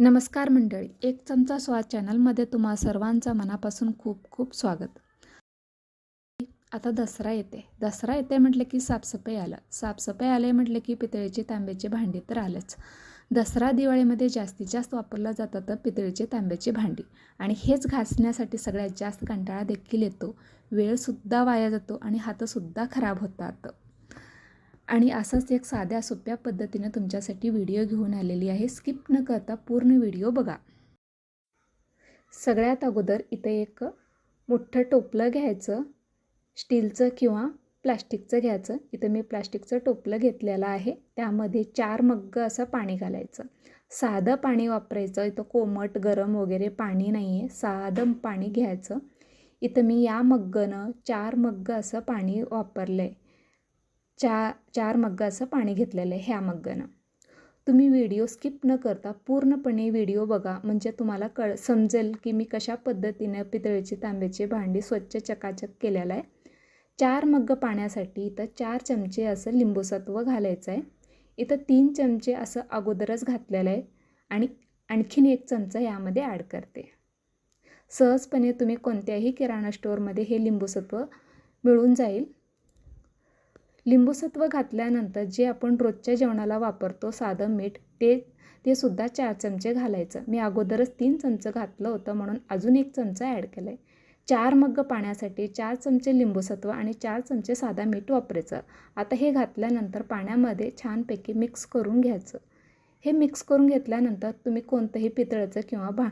नमस्कार मंडळी एक चमचा स्वाद चॅनलमध्ये तुम्हा सर्वांचं मनापासून खूप खूप स्वागत. आता दसरा येते. दसरा येते म्हटलं की साफसफाई आलं. साफसफाई आले म्हटलं की पितळेचे तांब्याचे भांडी तर आलंच. दसरा दिवाळीमध्ये जास्तीत जास्त वापरलं जातं तर पितळेचे तांब्याची भांडी. आणि हेच घासण्यासाठी सगळ्यात जास्त कंटाळा देखील येतो. वेळसुद्धा वाया जातो आणि हातंसुद्धा खराब होतात. आणि असंच एक साध्या सोप्या पद्धतीनं तुमच्यासाठी व्हिडिओ घेऊन आलेली आहे. स्किप न करता पूर्ण व्हिडिओ बघा. सगळ्यात अगोदर इथं एक मोठं टोपलं घ्यायचं. स्टीलचं किंवा प्लास्टिकचं घ्यायचं. इथं मी प्लास्टिकचं टोपलं घेतलेलं आहे. त्यामध्ये चार मग्ग असं पाणी घालायचं. साधं पाणी वापरायचं. इथं कोमट गरम वगैरे पाणी नाही आहे साधं पाणी घ्यायचं. इथं मी या मग्गनं चार मग्ग असं पाणी वापरलं आहे चा चार मग्ग असं पाणी घेतलेलं आहे ह्या मग्गानं. तुम्ही व्हिडिओ स्किप न करता पूर्णपणे व्हिडिओ बघा. म्हणजे तुम्हाला कळ समजेल की मी कशा पद्धतीनं पितळीची तांब्याची भांडी स्वच्छ चकाचक केलेलं आहे. चार मग्ग पाण्यासाठी इथं चार चमचे असं लिंबूसत्व घालायचं आहे. इथं तीन चमचे असं अगोदरच घातलेलं आहे आणि आणखीन एक चमचा यामध्ये ॲड करते. सहजपणे तुम्ही कोणत्याही किराणा स्टोअरमध्ये हे लिंबूसत्व मिळून जाईल. लिंबूसत्व घातल्यानंतर जे आपण रोजच्या जेवणाला वापरतो साधं मीठ ते ते सुद्धा चार चमचे घालायचं. मी अगोदरच तीन चमचं घातलं होतं म्हणून अजून एक चमचा ॲड केला आहे चार मग्ग पाण्यासाठी चार चमचे लिंबूसत्व आणि चार चमचे साधा मीठ वापरायचं. आता हे घातल्यानंतर पाण्यामध्ये छानपैकी मिक्स करून घ्यायचं. हे मिक्स करून घेतल्यानंतर तुम्ही कोणतंही पितळाचं किंवा भा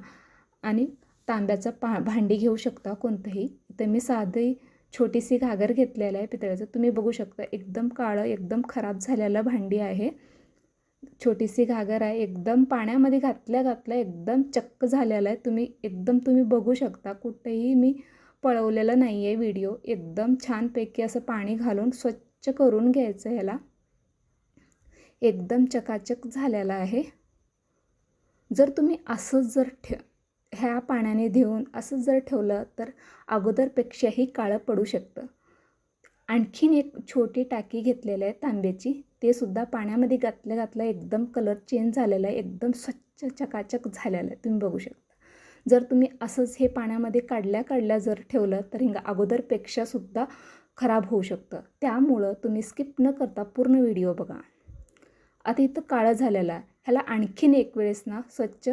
आणि तांब्याचं पा भांडी घेऊ शकता कोणतंही. तर मी साधी छोटीशी घागर घेतलेलं आहे पितळ्याचं तुम्ही बघू शकता एकदम काळं एकदम खराब झालेलं भांडी आहे. छोटीशी घागर आहे एकदम पाण्यामध्ये घातल्या घातल्या एकदम चक्क झालेलं आहे. तुम्ही एकदम तुम्ही बघू शकता कुठेही मी पळवलेलं नाही आहे व्हिडिओ. एकदम छानपैकी असं पाणी घालून स्वच्छ करून घ्यायचं ह्याला. एकदम चकाचक झालेला आहे. जर तुम्ही असंच जर ठे ह्या पाण्याने धुवून असंच जर ठेवलं तर अगोदरपेक्षाही काळं पडू शकतं. आणखीन एक छोटी टाकी घेतलेली आहे तांब्याची. ते सुद्धा पाण्यामध्ये घातल्या घातलं एकदम कलर चेंज झालेला आहे. एकदम स्वच्छ चकाचक झालेलं आहे. तुम्ही बघू शकता. जर तुम्ही असंच हे पाण्यामध्ये काढल्या काढल्या जर ठेवलं तर हिंगा अगोदरपेक्षासुद्धा खराब होऊ शकतं. त्यामुळं तुम्ही स्किप न करता पूर्ण व्हिडिओ बघा. आता इथं काळं झालेलं आहे. ह्याला आणखीन एक वेळेस ना स्वच्छ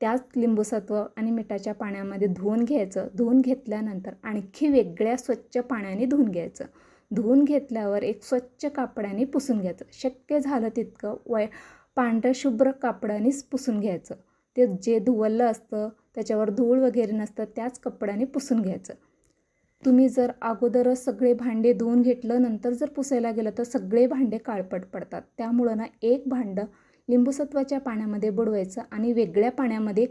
त्याच लिंबूसत्व आणि मिठाच्या पाण्यामध्ये धुवून घ्यायचं. धुवून घेतल्यानंतर आणखी वेगळ्या स्वच्छ पाण्याने धुवून घ्यायचं. धुवून घेतल्यावर एक स्वच्छ कापडाने पुसून घ्यायचं. शक्य झालं तितकं वय पांढरं शुभ्र कापडानेच पुसून घ्यायचं. ते जे धुवलं असतं त्याच्यावर धूळ वगैरे नसतं त्याच कपड्याने पुसून घ्यायचं. तुम्ही जर अगोदरच सगळे भांडे धुवून घेतलं नंतर जर पुसायला गेलं तर सगळे भांडे काळपट पडतात. त्यामुळं ना एक भांडं लिंबूसत्वाच्या पाण्यामध्ये बुडवायचं आणि वेगळ्या पाण्यामध्ये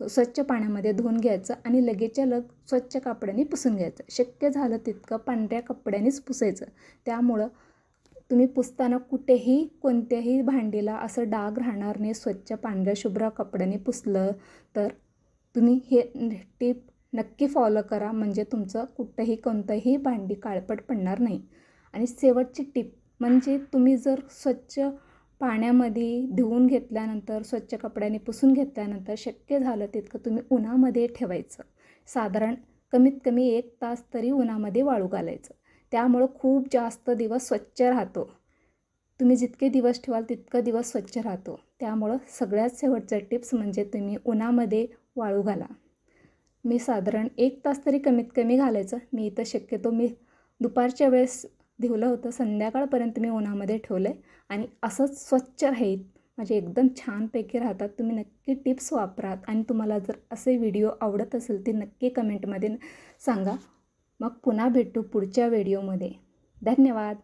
स्वच्छ पाण्यामध्ये धुवून घ्यायचं आणि लगेचच्या लग स्वच्छ कापड्याने पुसून घ्यायचं. शक्य झालं तितकं पांढऱ्या कपड्यानेच पुसायचं. त्यामुळं तुम्ही पुसताना कुठेही कोणत्याही भांडीला असं डाग राहणार नाही. स्वच्छ पांढऱ्या शुभ्र कपड्याने पुसलं तर तुम्ही हे टीप नक्की फॉलो करा. म्हणजे तुमचं कुठंही कोणतंही भांडी काळपट पडणार नाही. आणि शेवटची टीप म्हणजे तुम्ही जर स्वच्छ पाण्यामध्ये धुवून घेतल्यानंतर स्वच्छ कपड्याने पुसून घेतल्यानंतर शक्य झालं तितकं तुम्ही उन्हामध्ये ठेवायचं. साधारण कमीत कमी एक तास तरी उन्हामध्ये वाळू घालायचं. त्यामुळं खूप जास्त दिवस स्वच्छ राहतो. तुम्ही जितके दिवस ठेवाल तितकं दिवस स्वच्छ राहतो. त्यामुळं सगळ्यात शेवटचं टिप्स म्हणजे तुम्ही उन्हामध्ये वाळू घाला. मी साधारण एक तास तरी कमीत कमी घालायचं. मी इथं शक्यतो मी दुपारच्या वेळेस धुवलं होतं. संध्याकाळपर्यंत मी उन्हामध्ये ठेवलं आहे आणि असंच स्वच्छ राहील. म्हणजे एकदम छानपैकी राहतात. तुम्ही नक्की टिप्स वापरात. आणि तुम्हाला जर असे व्हिडिओ आवडत असेल ते नक्की कमेंटमध्ये सांगा. मग पुन्हा भेटू पुढच्या व्हिडिओमध्ये. धन्यवाद.